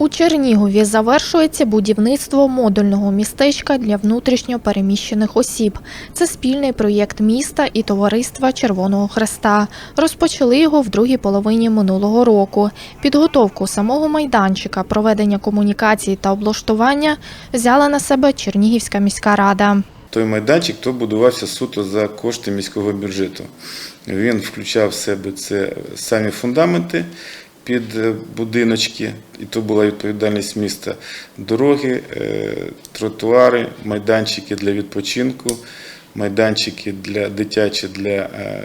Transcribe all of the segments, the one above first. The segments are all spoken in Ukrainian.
У Чернігові завершується будівництво модульного містечка для внутрішньо переміщених осіб. Це спільний проєкт міста і товариства Червоного Хреста. Розпочали його в другій половині минулого року. Підготовку самого майданчика, проведення комунікації та облаштування взяла на себе Чернігівська міська рада. Той майданчик то будувався суто за кошти міського бюджету. Він включав в себе це самі фундаменти під е, будиночки, і то була відповідальність міста. Дороги, е, тротуари, майданчики для відпочинку, майданчики для дитячі для е,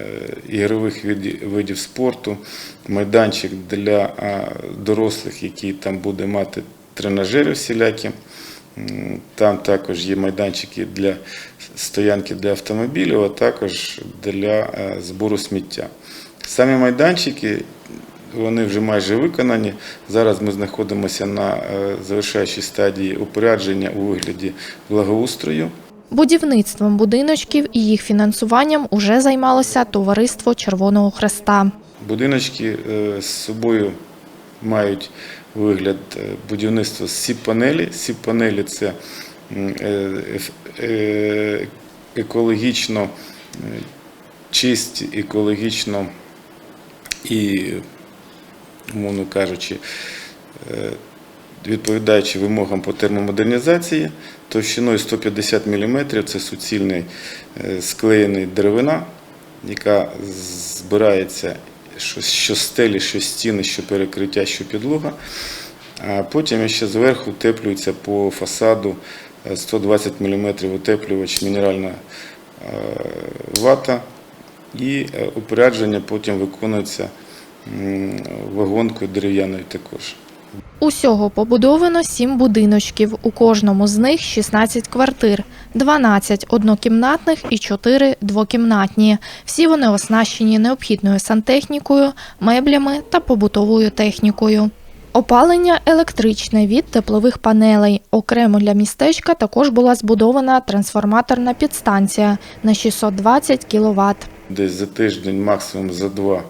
ігрових видів, спорту, майданчик для дорослих, який там буде мати тренажери всілякі. Там також є майданчики для стоянки для автомобілів, а також для збору сміття. Самі майданчики вони вже майже виконані. Зараз ми знаходимося на е, завершаючій стадії упорядження у вигляді благоустрою. Будівництвом будиночків і їх фінансуванням уже займалося товариство Червоного Хреста. Будиночки е, з собою мають вигляд е, будівництва з сіп-панелі. Сіп-панелі це екологічно чисті, екологічно і, умовно кажучи, е, відповідаючи вимогам по термомодернізації, товщиною 150 мм це суцільний е, склеєний деревина, яка збирається що, стелі, що стіни, що перекриття, що підлога. А потім ще зверху утеплюється по фасаду е, 120 мм утеплювач мінеральна е, вата. І е, упорядження потім виконується вагонкою дерев'яною також. Усього побудовано сім будиночків. У кожному з них 16 квартир, 12 однокімнатних і 4 двокімнатні. Всі вони оснащені необхідною сантехнікою, меблями та побутовою технікою. Опалення електричне від теплових панелей. Окремо для містечка також була збудована трансформаторна підстанція на 620 кВт. Десь за тиждень, максимум за два,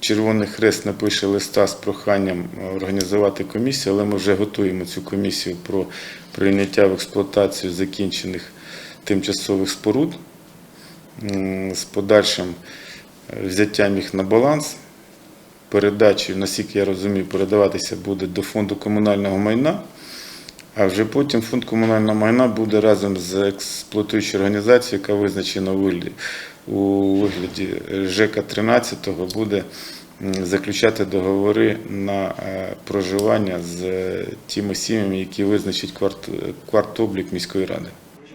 Червоний Хрест напише листа з проханням організувати комісію, але ми вже готуємо цю комісію про прийняття в експлуатацію закінчених тимчасових споруд з подальшим е, взяттям їх на баланс. Передачею, наскільки я розумію, передаватися буде до фонду комунального майна. А вже потім фонд комунального майна буде разом з експлуатуючою організацією, яка визначена у вигляді, вигляді ЖЕКа 13 буде заключати договори на е, проживання з е, тими сім'ями, які визначить кварт, квартоблік міської ради.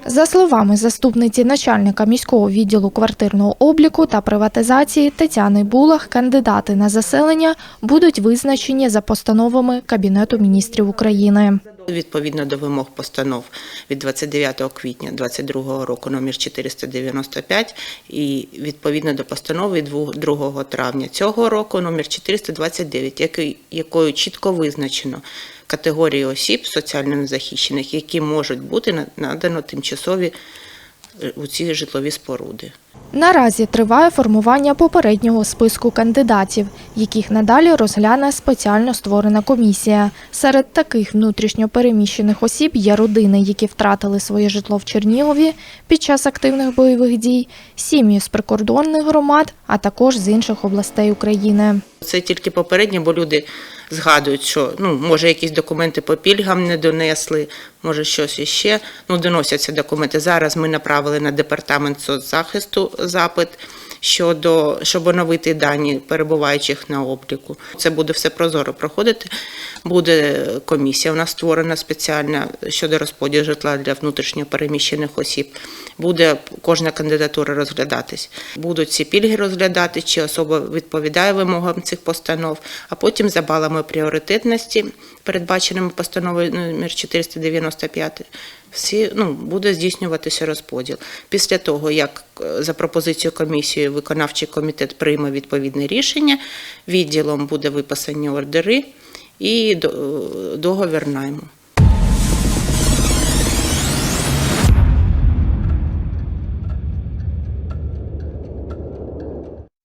За словами заступниці начальника міського відділу квартирного обліку та приватизації Тетяни Булах, кандидати на заселення будуть визначені за постановами Кабінету міністрів України. Відповідно до вимог постанов від 29 квітня 2022 року номер 495 і відповідно до постанови 2 травня цього року номер 429, якою чітко визначено категорії осіб соціально незахищених, які можуть бути надано тимчасові е, у ці житлові споруди. Наразі триває формування попереднього списку кандидатів, яких надалі розгляне спеціально створена комісія. Серед таких внутрішньо переміщених осіб є родини, які втратили своє житло в Чернігові під час активних бойових дій, сім'ї з прикордонних громад, а також з інших областей України. Це тільки попередньо, бо люди згадують, що ну може якісь документи по пільгам не донесли, може щось іще. Ну доносяться документи. Зараз ми направили на департамент соцзахисту запит щодо щоб оновити дані перебуваючих на обліку. Це буде все прозоро проходити. Буде комісія у нас створена спеціальна щодо розподілу житла для внутрішньо переміщених осіб. Буде кожна кандидатура розглядатись. Будуть ці пільги розглядати, чи особа відповідає вимогам цих постанов, а потім за балами пріоритетності, передбаченими постановою номер 495, всі ну буде здійснюватися розподіл. Після того, як е, за пропозицією комісії виконавчий комітет прийме відповідне рішення, відділом буде виписані ордери і договір найму.